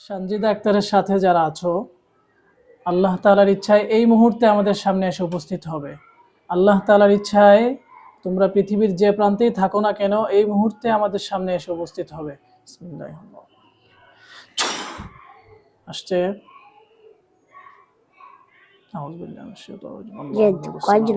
সঞ্জিদা আক্তারের সাথে যারা আছো আল্লাহ তালার ইচ্ছায় এই মুহূর্তে আমাদের সামনে এসে উপস্থিত হবে আল্লাহ তালার ইচ্ছায় তোমরা পৃথিবীর যে প্রান্তেই থাকো না কেন এই মুহূর্তে আমাদের সামনে এসে উপস্থিত হবে বিসমিল্লাহির রহমানির রহিম। আসছে أعوذ بالله من الشيطان الرجيم الله যে نور কয়েকজন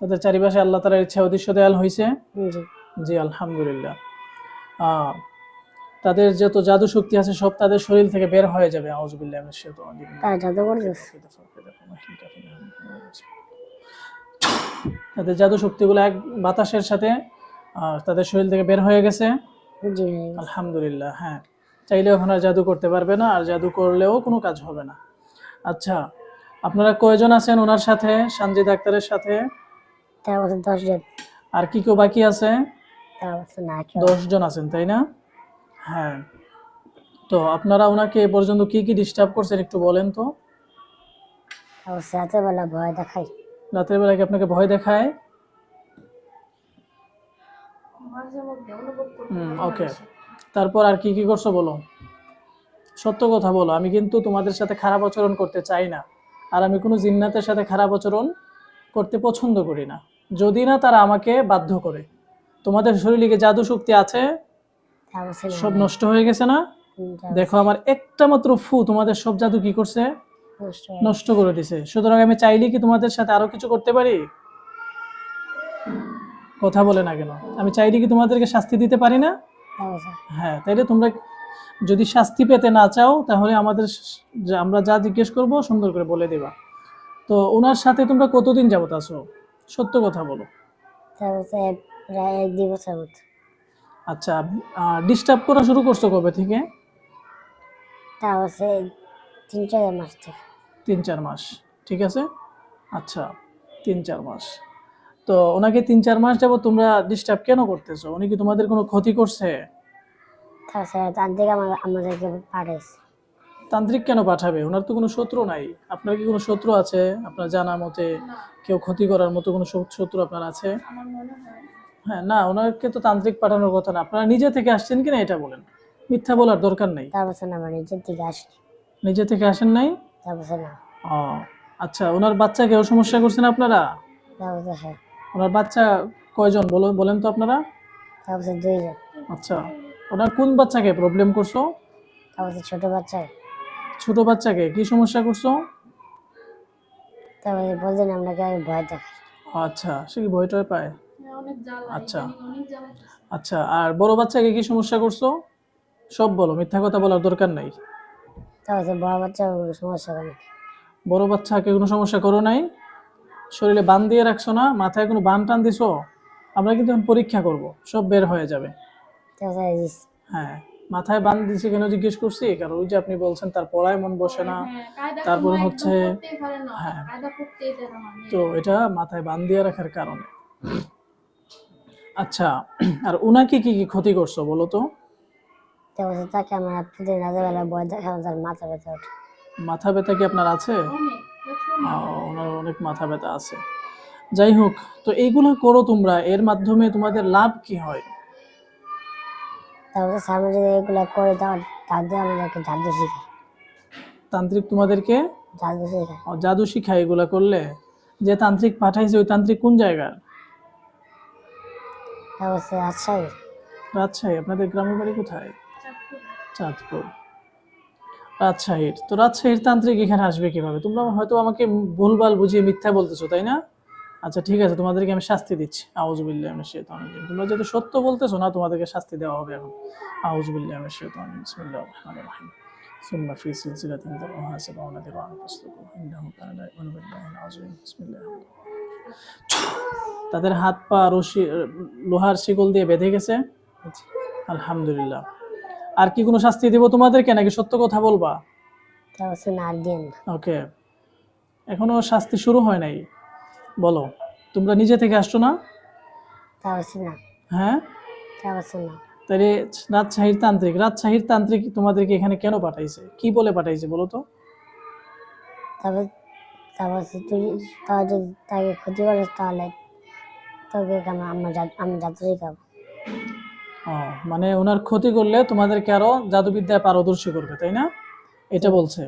তাদের চারিপাশে আল্লাহ তালার ইচ্ছা অদৃশ্য দেয়াল হয়েছে জি। আলহামদুলিল্লাহ। তাদের যত জাদু শক্তি আছে সব তাদের শরীর থেকে বের হয়ে যাবে। আউজবিল্লাহ তাদের জাদু শক্তিগুলো এক বাতাসের সাথে তাদের শরীর থেকে বের হয়ে গেছে। জি। আলহামদুলিল্লাহ হ্যাঁ। চাইলে এখন আর জাদু করতে পারবে না আর জাদু করলেও কোনো কাজ হবে না। আচ্ছা আপনারা কয়জন আছেন ওনার সাথে? সানজিদ আক্তারের সাথে? তারা বলছে দশজন। আর কি কেউ বাকি আছে? তারা বলছে না কেউ। দশজন আছেন তাই না? হ্যাঁ। তো আপনারা ওনাকে এ পর্যন্ত কি কি ডিস্টার্ব করছেন একটু বলেন তো। তারা বলছে রাতেরবেলা ভয় দেখাই। রাতের বেলা কি আপনাকে ভয় দেখায়? হুম ওকে তারপর আর কি কি করছ বলো? সত্য কথা বলো আমি কিন্তু তোমাদের সাথে খারাপ আচরণ করতে চাই না। আর আমি কোনো জিন্নাতের সাথে খারাপ আচরণ করতে পছন্দ করি না। যদি না তারা আমাকে বাধ্য করে। তোমাদের শরীরে কি জাদু শক্তি আছে, সব নষ্ট হয়ে গেছে না? দেখো, আমার একটা মাত্র ফু, তোমাদের সব জাদু কি করছে? নষ্ট করে দিছে। সুতরাং আমি চাইলে কি তোমাদের সাথে আরও কিছু করতে পারি? কথা বলে না কেন। আমি চাইলে কি তোমাদেরকে শাস্তি দিতে পারি না? হ্যাঁ তাইলে তোমরা যদি শাস্তি পেতে না চাও, তাহলে আমাদের আমরা যা জিজ্ঞেস করব সুন্দর করে বলে দেবা। তো ওনার সাথে তোমরা কতদিন যাবত আছো? সত্য কথা বলো। প্রায় এক দুই বছর আচ্ছা ডিস্টার্ব করা শুরু করছ কবে থেকে? তারা বলছে তিন চার মাস থেকে। তিন চার মাস ঠিক আছে? আচ্ছা তিন চার মাস। তো ওনাকে তিন চার মাস যাবত তোমরা ডিস্টার্ব কেন করতেছো? উনি কি তোমাদের কোনো ক্ষতি করছে? তারা আমাদেরকে পাঠাইছে। তান্ত্রিক কেন পাঠাবে? ওনার তো কোনো শত্রু নাই। আপনার কি কোনো শত্রু আছে? আপনার জানা মতে কেউ ক্ষতি করার মতো কোনো শত্রু- আপনার আছে? হ্যাঁ না। ওনাকে তো তান্ত্রিক পাঠানোর কথা না। আপনারা নিজে থেকে আসছেন কিনা এটা বলেন। মিথ্যা বলার দরকার নেই। নিজে থেকে আসেন নাই? ও আচ্ছা ওনার বাচ্চা কেউ সমস্যা করছেন আপনারা? হ্যাঁ। ওনার বাচ্চা কয়জন বলুন বলেন তো আপনারা? আচ্ছা ওনার কোন বাচ্চাকে প্রবলেম করছ? ছোট বাচ্চা? ছোট বাচ্চাকে কি সমস্যা করছ? তারা বলছে বলছেন আপনাকে আমি ভয় দেখাই। ও, আচ্ছা সে কি ভয় টয় পায়? আচ্ছা। আচ্ছা আর বড় বাচ্চাকে কি সমস্যা করছ? সব বলো মিথ্যা কথা বলার দরকার নাই। বলছে বড় বাচ্চা কোনো সমস্যা করে না। বড় বাচ্চাকে কোনো সমস্যা করো নাই? শরীরে বান দিয়ে রাখছো না মাথায় কোনো বান টান দিছো? আমরা কিন্তু এখন পরীক্ষা করব সব বের হয়ে যাবে। হ্যাঁ। মাথায় বান দিছে কেন জিজ্ঞেস করছি? কারণ ওই যে আপনি বলছেন তার পড়ায় মন বসে না। তারপরে হচ্ছে হ্যাঁ। তো এটা মাথায় বান দিয়ে রাখার কারণে। আচ্ছা আর উনাকে কি কি ক্ষতি করছ বলো তো? তাকে আমার প্রতিদিন রাতেরবেলা ভয় দেখানো তার মাথা ব্যথা ওঠে। মাথা ব্যথা কি আপনার আছে? আহ, ওনার অনেক মাথা ব্যথা আছে। যাই হোক তো এইগুলো করো তোমরা এর মাধ্যমে তোমাদের লাভ কি হয়? তারা বলছে সামনে যদি এগুলো করে তার দিয়ে আমাদেরকে জাদু শিখায়। তান্ত্রিক তোমাদেরকে? জাদু শেখায়। আহ, জাদু শিখায় এগুলা করলে? যে তান্ত্রিক পাঠাইছে ওই তান্ত্রিক কোন জায়গার? বলছে আচ্ছা রাজশাহী আপনাদের গ্রামের বাড়ি কোথায়? চাঁদপুর। রাজশাহীর। তো রাজশাহীর তান্ত্রিক এখানে আসবে কীভাবে? তোমরা হয়তো আমাকে ভুলভাল বুঝিয়ে মিথ্যা বলতেছো তাই না? আচ্ছা ঠিক আছে তোমাদেরকে আমি শাস্তি দিচ্ছি আউজুবিল্লাহ আমি শেতান তোমরা যেহেতু সত্য বলতেছো না তোমাদেরকে শাস্তি দেওয়া হবে এখন আউজুবিল্লাহ আমি শেতান বিসমিল্লাহির রহমানির রহিম ثم في سلسلة ذرعها سبعون ذراعا فاسلكوه إنه كان لا يؤمن بالله العظيم بسم الله الرحمن الرحيم তাদের হাত পা রশি লোহার শিকল দিয়ে বেঁধে গেছে জি। আলহামদুলিল্লাহ আর কি কোনো শাস্তি দেব তোমাদেরকে নাকি সত্য কথা বলবা তা বলছে না আর দিন ওকে এখনো শাস্তি শুরু হয় নাই বলো তোমরা নিজে থেকে আসছো না? হ্যাঁ? তাহলে রাজশাহীর তান্ত্রিক রাজশাহীর তান্ত্রিক তোমাদেরকে এখানে কেন পাঠাইছে? কি বলে পাঠাইছে বলো তো? তাকে ক্ষতি করিস তাহলে তোকে আমি মানে ওনার ক্ষতি করলে তোমাদেরকে আরও জাদুবিদ্যায় পারদর্শী করবে তাই না? এটা বলছে।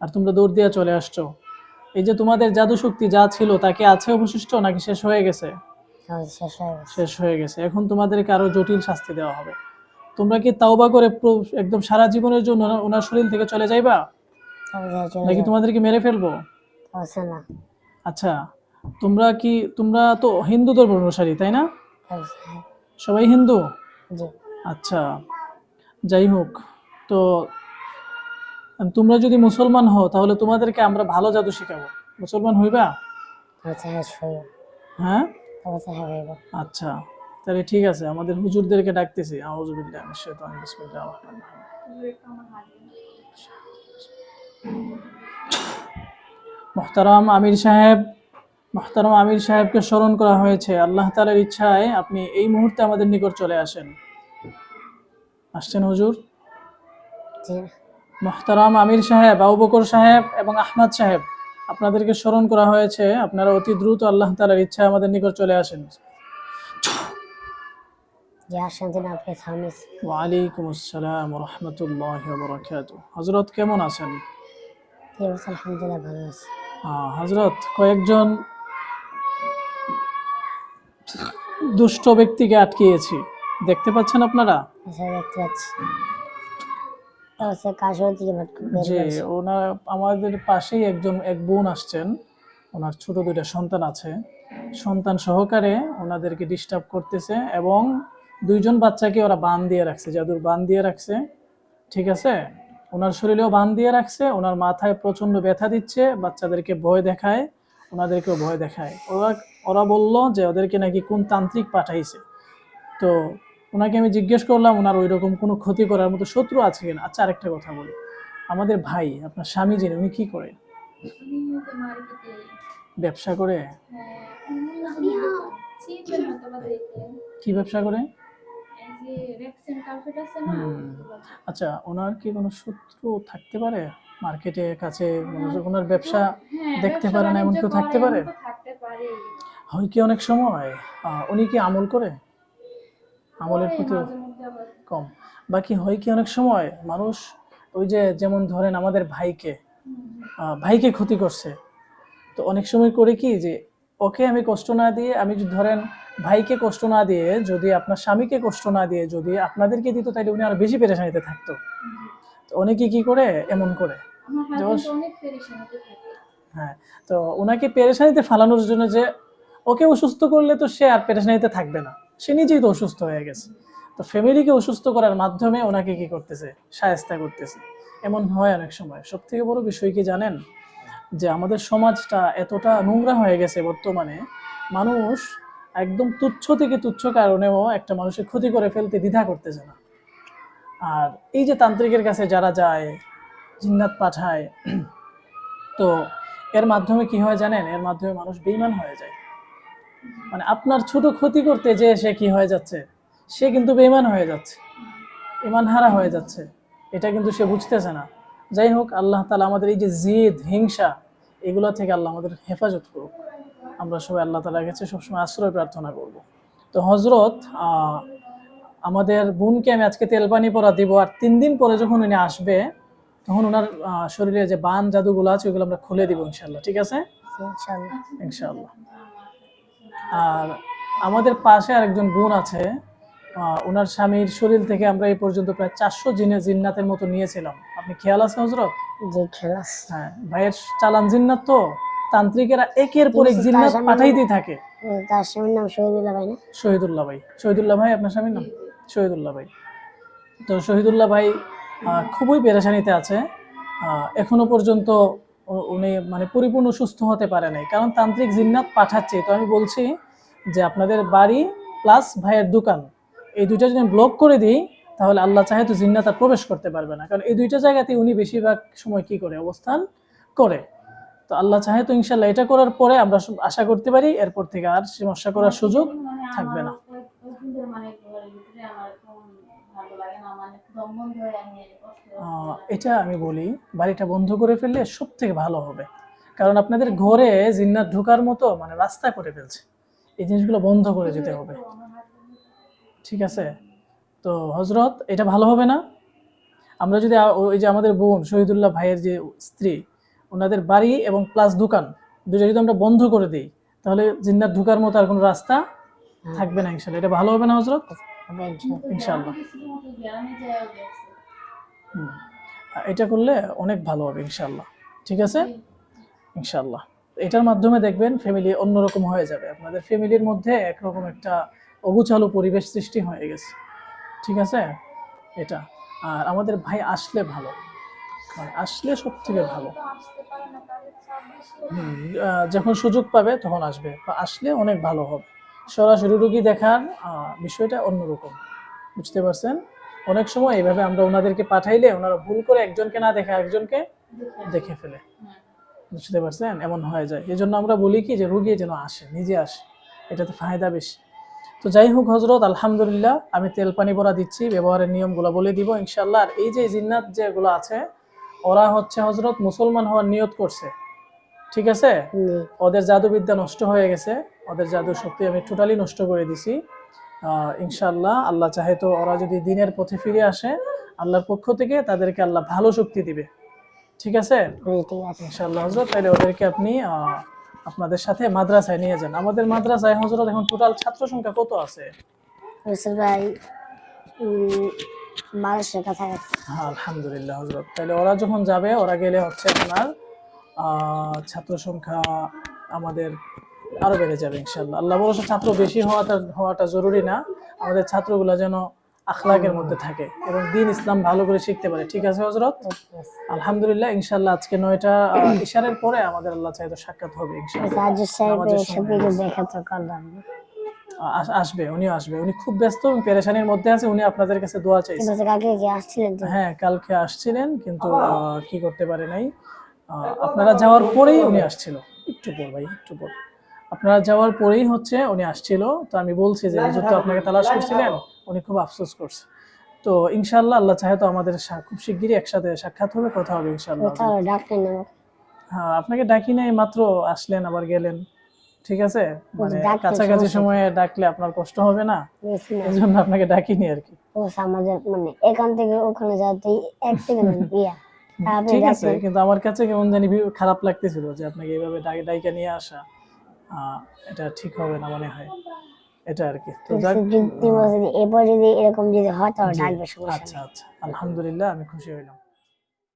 আর তোমরা দৌড় দিয়ে চলে আসছো। এই যে তোমাদের জাদু শক্তি যা ছিল তাকে আছে অবশিষ্ট নাকি শেষ হয়ে গেছে? শেষ হয়ে গেছে। শেষ হয়ে গেছে। এখন তোমাদেরকে আরও জটিল শাস্তি দেওয়া হবে। তোমরা কি তাওবা করে একদম সারা জীবনের জন্য ওনার- শরীর থেকে চলে যাইবা? নাকি তোমাদেরকে মেরে ফেলব? আচ্ছা তোমরা কি তোমরা তো হিন্দু ধর্ম অনুসারী তাই না? বলছে হ্যাঁ। সবাই হিন্দু? আচ্ছা যাই হোক তো তোমরা যদি মুসলমান হও তাহলে তোমাদেরকে আমরা ভালো জাদু শেখাবো। মুসলমান হইবা? হ্যাঁ হইব হ্যাঁ? তা বলছে হ্যাঁ আচ্ছা তাহলে ঠিক আছে আমাদের হুজুরদেরকে ডাকতেছি। আউযুবিল্লাহি মিনাশ শাইতানির বিসমিল্লাহির রহমানির রহিম। মোহতারাম আমির সাহেব মোহতারাম আমির সাহেবকে স্মরণ করা হয়েছে। আল্লাহ তাআলার ইচ্ছায় আপনি এই মুহূর্তে আমাদের নিকট চলে আসেন। আসছেন হুজুর? জি। মোহতারাম আমির সাহেব আবু বকর সাহেব এবং আহমদ সাহেব আপনাদেরকে স্মরণ করা হয়েছে আপনারা অতি দ্রুত আল্লাহ তাআলার ইচ্ছায় আমাদের নিকট চলে আসেন। ওয়ালাইকুম আসসালাম রহমতুল্লাহ বরকাত হজরত কেমন আছেন? আলহামদুলিল্লাহ ভালো আছে। হজরত কয়েকজন দুষ্ট ব্যক্তিকে আটকিয়েছি। দেখতে পাচ্ছেন আপনারা? দেখতে পাচ্ছি। করেছে ওনার আমাদের পাশেই একজন এক বোন আসছেন। ওনার ছোট দুইটা সন্তান আছে। সন্তান সহকারে ওনাদেরকে ডিস্টার্ব করতেছে এবং দুইজন বাচ্চাকে ওরা বান দিয়ে রাখছে জাদুর বান দিয়ে রাখছে। ঠিক আছে? ওনার শরীরেও বান দিয়ে রাখছে ওনার মাথায় প্রচণ্ড ব্যথা দিচ্ছে বাচ্চাদেরকে ভয় দেখায় ওনাদেরকেও ভয় দেখায়। ওরা ওরা বলল যে ওদেরকে নাকি কোন তান্ত্রিক পাঠাইছে। তো ওনাকে আমি জিজ্ঞেস করলাম, ওনার ওই রকম কোনো ক্ষতি করার মতো শত্রু আছে কিনা? আচ্ছা আরেকটা কথা বলি। আমাদের ভাই, আপনার স্বামী যিনি, উনি কি করে? ব্যবসা করে? কি ব্যবসা করে। আচ্ছা ওনার কি কোনো শত্রু থাকতে পারে? মার্কেটে, কাছে ওনার ব্যবসা দেখতে পারে না, এমন কেউ থাকতে পারে? হয় কি অনেক সময়? উনি কি আমল করে? আমলের প্রতি কম। বাকি হয় কি অনেক সময় মানুষ ওই যে যেমন ধরেন আমাদের ভাইকে ভাইকে ক্ষতি করছে। তো অনেক সময় করে কি যে ওকে আমি কষ্ট না দিয়ে আমি যদি ধরেন ভাইকে কষ্ট না দিয়ে যদি আপনার স্বামীকে কষ্ট না দিয়ে যদি আপনাদেরকে দিত তাহলে উনি আরও বেশি পেরেশানিতে থাকতো। তো অনেকে কি করে? এমন করে। হ্যাঁ তো ওনাকে পেরেশানিতে ফালানোর জন্য যে ওকে অসুস্থ করলে তো সে আর পেরেশানিতে থাকবে না। সে নিজেই তো অসুস্থ হয়ে গেছে। তো ফ্যামিলিকে অসুস্থ করার মাধ্যমে ওনাকে কি করতেছে? সায়স্তা করতেছে। এমন হয় অনেক সময়। সব থেকে বড় বিষয় কি জানেন? যে আমাদের সমাজটা এতটা নোংরা হয়ে গেছে বর্তমানে, মানুষ একদম তুচ্ছ থেকে তুচ্ছ কারণেও একটা মানুষের ক্ষতি করে ফেলতে দ্বিধা করতেছে না। আর এই যে তান্ত্রিকের কাছে যারা যায়, জিন্নাত পাঠায়, তো এর মাধ্যমে কি হয় জানেন? এর মাধ্যমে মানুষ বেইমান হয়ে যায়। মানে আপনার ছোট ক্ষতি করতে যে সে কি হয়ে যাচ্ছে সে কিন্তু বেমান হয়ে যাচ্ছে ইমান হারা হয়ে যাচ্ছে এটা কিন্তু সে বুঝতেছে না। যাই হোক আল্লাহ তালা আমাদের এই যে জিদ হিংসা এগুলো থেকে আল্লাহ আমাদের হেফাজত করুক। আমরা সবাই আল্লাহ তালার কাছে সবসময় আশ্রয় প্রার্থনা করব। তো হজরত আহ, আমাদের বোনকে আমি আজকে তেল পানি পরা দিব আর তিন দিন পরে যখন উনি আসবে তখন ওনার শরীরে যে বান জাদুগুলো আছে ওগুলো আমরা খুলে দিব ইনশাল্লাহ ঠিক আছে? ইনশাল্লাহ আর আমাদের পাশে আরেকজন বোন আছে ওনার স্বামীর শরীর থেকে আমরা এই পর্যন্ত প্রায় চারশো জিনে জিন্নাতের মতো নিয়েছিলাম। আপনি খেয়াল আছে। হজরত হ্যাঁ ভাইয়ের চালান জিন্নাত তো তান্ত্রিকেরা একের পর এক জিন্নাত পাঠাইতেই থাকে। তার স্বামীর নাম শহীদুল্লাহ ভাই না? শহীদুল্লাহ ভাই। শহীদুল্লাহ ভাই আপনার স্বামীর নাম? শহীদুল্লাহ ভাই। তো শহীদুল্লাহ ভাই খুবই পেরেশানিতে আছে। এখনও পর্যন্ত উনি মানে পরিপূর্ণ সুস্থ হতে পারে নাই। কারণ তান্ত্রিক জিন্নাত পাঠাচ্ছে। তো আমি বলছি যে আপনাদের বাড়ি প্লাস ভাইয়ের দোকান, এই দুইটা যদি ব্লক করে দিই, তাহলে আল্লাহ চাহে তো জিন্নাত আর প্রবেশ করতে পারবে না। কারণ এই দুইটা জায়গাতে উনি বেশিরভাগ সময় কি করে? অবস্থান করে। তো আল্লাহ চাহে তো ইনশাল্লাহ এটা করার পরে আমরা আশা করতে পারি, এরপর থেকে আর সমস্যা করার সুযোগ থাকবে না। হয়ে এটা আমি বলি বাড়িটা বন্ধ করে ফেললে সব থেকে ভালো হবে। কারণ আপনাদের ঘরে জিন্নাত ঢোকার মতো মানে রাস্তা করে ফেলছে। এই জিনিসগুলো বন্ধ করে যেতে হবে। ঠিক আছে? তো হজরত এটা ভালো হবে না? আমরা যদি ওই যে আমাদের বোন শহীদুল্লাহ ভাইয়ের যে স্ত্রী ওনাদের বাড়ি এবং প্লাস দোকান দুটো যদি আমরা বন্ধ করে দিই তাহলে জিন্নাত ঢোকার মতো আর কোনো রাস্তা থাকবে না ইনশাল্লাহ এটা ভালো হবে না হজরত ইনশাল্লাহ। এটা করলে অনেক ভালো হবে ইনশাল্লাহ ঠিক আছে? ইনশাল্লাহ এটার মাধ্যমে দেখবেন ফ্যামিলি অন্যরকম হয়ে যাবে। আপনাদের ফ্যামিলির মধ্যে একরকম একটা অগুচালু পরিবেশ সৃষ্টি হয়ে গেছে। ঠিক আছে? এটা। আর আমাদের ভাই আসলে ভালো। মানে আসলে সব থেকে ভালো। হুম, যখন সুযোগ পাবে তখন আসবে। বা আসলে অনেক ভালো হবে। সরাসরি রুগী দেখার বিষয়টা অন্যরকম। বুঝতে পারছেন? অনেক সময় এইভাবে আমরা ওনাদেরকে পাঠাইলে ওনারা ভুল করে একজনকে না দেখে একজনকে দেখে ফেলে। বুঝতে পারছেন? এমন হয়ে যায়। এই জন্য আমরা বলি কি যে রুগী যেন আসে নিজে আসে। এটাতে ফায়দা বেশি। তো যাই হোক হজরত আলহামদুলিল্লাহ আমি তেল পানি ভরা দিচ্ছি ব্যবহারের নিয়মগুলো বলে দিব ইনশাল্লাহ আর এই যে জিন্নাত যেগুলো আছে ওরা হচ্ছে হজরত মুসলমান হওয়ার নিয়ত করছে। ঠিক আছে? ওদের জাদুবিদ্যা নষ্ট হয়ে গেছে। ওদের জাদু শক্তি আমি টোটালি নষ্ট করে দিছি। আহ, ইনশাআল্লাহ আল্লাহ চাহে তো ওরা যদি দিনের পথে ফিরে আসে আল্লাহর পক্ষ থেকে তাদেরকে আল্লাহ ভালো শক্তি দিবে। ঠিক আছে? ইনশাআল্লাহ হজরত তাহলে ওদেরকে আপনি আপনাদের সাথে মাদ্রাসায় নিয়ে যান। আমাদের মাদ্রাসায় হজরত এখন টোটাল ছাত্র সংখ্যা কত আছে? ভাই হ্যাঁ আলহামদুলিল্লাহ হজরত তাহলে ওরা যখন যাবে ওরা গেলে হচ্ছে আপনার আহ, ছাত্র সংখ্যা আমাদের আরও বেড়ে যাবে ইনশাল্লাহ আল্লাহ বলছে ছাত্র বেশি হওয়াটা হওয়াটা জরুরি না। আমাদের ছাত্রগুলো যেন আখলাকের মধ্যে থাকে এবং দিন ইসলাম ভালো করে শিখতে পারে। ঠিক আছে হজরত আলহামদুলিল্লাহ ইনশাল্লাহ আজকে নয়টা ইশারের পরে আমাদের আল্লাহ চাইতো সাক্ষাৎ হবে আসবে। উনিও আসবে। উনি খুব ব্যস্ত এবং পেরেশানির মধ্যে আছে উনি আপনাদের কাছে দোয়া তো? হ্যাঁ কালকে আসছিলেন কিন্তু কি করতে পারে নাই। আপনারা যাওয়ার পরেই উনি আসছিল। একটু পর ভাই একটু পর। আপনারা যাওয়ার পরেই হচ্ছে উনি আসছিল। তো আমি বলছি যে হুজুর তো আপনাকে তালাশ করছিলেন উনি খুব আফসোস করছে। তো ইনশাআল্লাহ আল্লাহ চাহে তো আমাদের খুব শিগগিরই একসাথে সাক্ষাৎ হবে কথা হবে আমাকে হ্যাঁ আপনাকে ডাকি নাই মাত্র আসলেন আবার গেলেন। ঠিক আছে? মানে কাছাকাছি সময়ে ডাকলে আপনার কষ্ট হবে না? এই জন্য আপনাকে ডাকিনি আর কি। ও আমাদের মানে এখান থেকে ওখানে যাতে এক সেকেন্ড আপনি ঠিক আছে কিন্তু আমার কাছে কেমন জানি খারাপ লাগতেছিল যে আপনাকে এইভাবে ডাই ডাইকা নিয়ে আসা। এটা ঠিক হবে না মনে হয়। এটা আর কি তো যাক এরপর যদি এরকম যদি হয় তাহলে ডাকবে সমস্যা আচ্ছা আচ্ছা। আলহামদুলিল্লাহ আমি খুশি হইলাম।